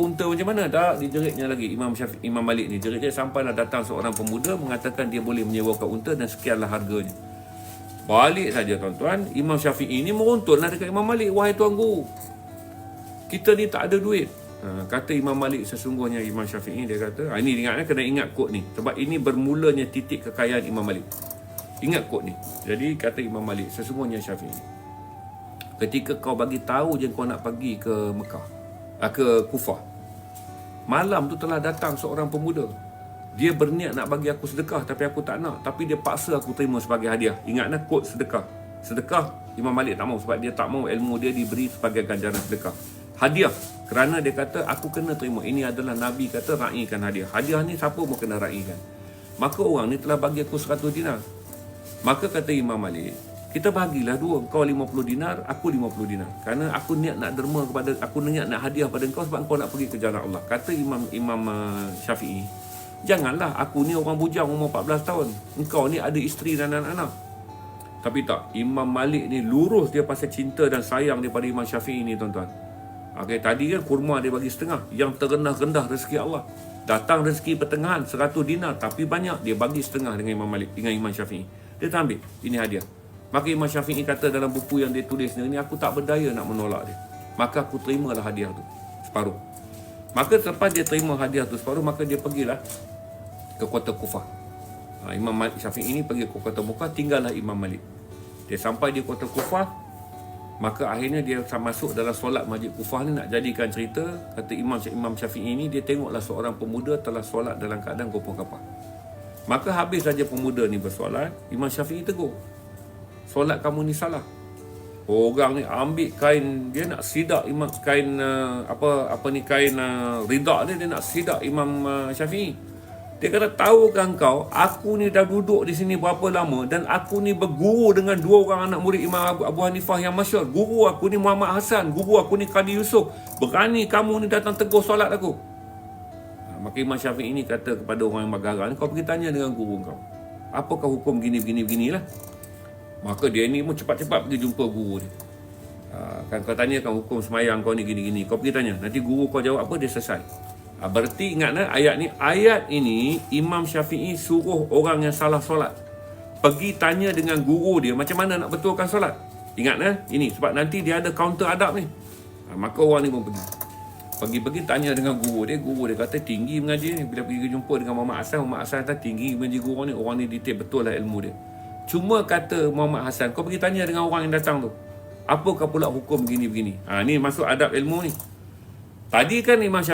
unta macam mana? Tak, dijeritnya lagi Imam Syafiq, Imam Malik ni. Jerit-jerit sampailah datang seorang pemuda mengatakan dia boleh menyewakan unta dan sekianlah harganya. Balik saja tuan-tuan, Imam Syafi'i ni meruntutlah dekat Imam Malik, wahai tuan guru. Kita ni tak ada duit. Ha, kata Imam Malik sesungguhnya Imam Syafi'i dia kata, ha, ini ingat kena ingat kod ni sebab ini bermulanya titik kekayaan Imam Malik. Ingat kod ni. Jadi kata Imam Malik sesungguhnya Syafi'i. Ketika kau bagi tahu je kau nak pergi ke Mekah, ah, ke Kufah. Malam tu telah datang seorang pemuda. Dia berniat nak bagi aku sedekah tapi aku tak nak. Tapi dia paksa aku terima sebagai hadiah. Ingatlah kod sedekah. Sedekah Imam Malik tak mau sebab dia tak mau ilmu dia diberi sebagai ganjaran sedekah. Hadiah kerana dia kata aku kena terima. Ini adalah Nabi kata raikan hadiah. Hadiah ni siapa pun kena raikan. Maka orang ni telah bagi aku 100 dinar. Maka kata Imam Malik, kita bagilah dua. Kau 50 dinar, aku 50 dinar. Kerana aku niat nak derma kepada, aku niat nak hadiah pada kau sebab kau nak pergi ke jalan Allah. Kata Imam Imam uh, Syafi'i, janganlah aku ni orang bujang umur 14 tahun. Engkau ni ada isteri dan anak-anak. Tapi tak, Imam Malik ni lurus dia pasal cinta dan sayang daripada Imam Syafi'i ni tuan-tuan. Okey, tadi kan kurma dia bagi setengah. Yang terendah-rendah rezeki Allah. Datang rezeki pertengahan 100 dinar tapi banyak dia bagi setengah dengan Imam Malik dengan Imam Syafi'i. Dia tak ambil. Ini hadiah. Maka Imam Syafi'i kata dalam buku yang dia tulis ni, aku tak berdaya nak menolak dia. Maka aku terimalah hadiah tu. Separuh. Maka selepas dia terima hadiah tu separuh, maka dia pergilah ke kota Kufah. Ha, Imam Syafi'i ini pergi ke kota Kufah, tinggallah Imam Malik. Dia sampai di kota Kufah, maka akhirnya dia masuk dalam solat Masjid Kufah ni nak jadikan cerita, kata Imam Imam Syafi'i ini, dia tengoklah seorang pemuda telah solat dalam keadaan gopoh kapal. Maka habis saja pemuda ni bersolat, Imam Syafi'i tegur. Solat kamu ni salah. Orang ni ambil kain dia nak sidak imam kain uh, apa apa ni kain uh, rida dia dia nak sidak Imam uh, Syafi'i. Dia kata tahukah kau aku ni dah duduk di sini berapa lama dan aku ni berguru dengan dua orang anak murid Imam Abu, Abu Hanifah yang masyhur. Guru aku ni Muhammad Hasan, guru aku ni Qadi Yusuf. Berani kamu ni datang tegur solat aku. Ha, maka Imam Syafi'i ini kata kepada orang yang bergarang kau pergi tanya dengan guru kau. Apakah hukum gini gini beginilah. Maka dia ni pun cepat-cepat pergi jumpa guru dia. Ha, kan kau tanyakan hukum semayang kau ni gini-gini. Kau pergi tanya. Nanti guru kau jawab apa, dia selesai. Ha, berarti ingatlah ayat ni. Ayat ini Imam Syafi'i suruh orang yang salah solat. Pergi tanya dengan guru dia macam mana nak betulkan solat. Ingatlah ini sebab nanti dia ada counter adab ni. Ha, maka orang ni pun pergi. Pergi-pergi tanya dengan guru dia. Guru dia kata tinggi mengaji ni. Bila pergi jumpa dengan Muhammad Hassan. Muhammad Hassan kata tinggi mengaji guru ni. Orang ni detail betul lah ilmu dia. Cuma kata Muhammad Hassan, kau pergi tanya dengan orang yang datang tu. Apakah pula hukum begini-begini? Ha, ni masuk adab ilmu ni. Tadi kan Imam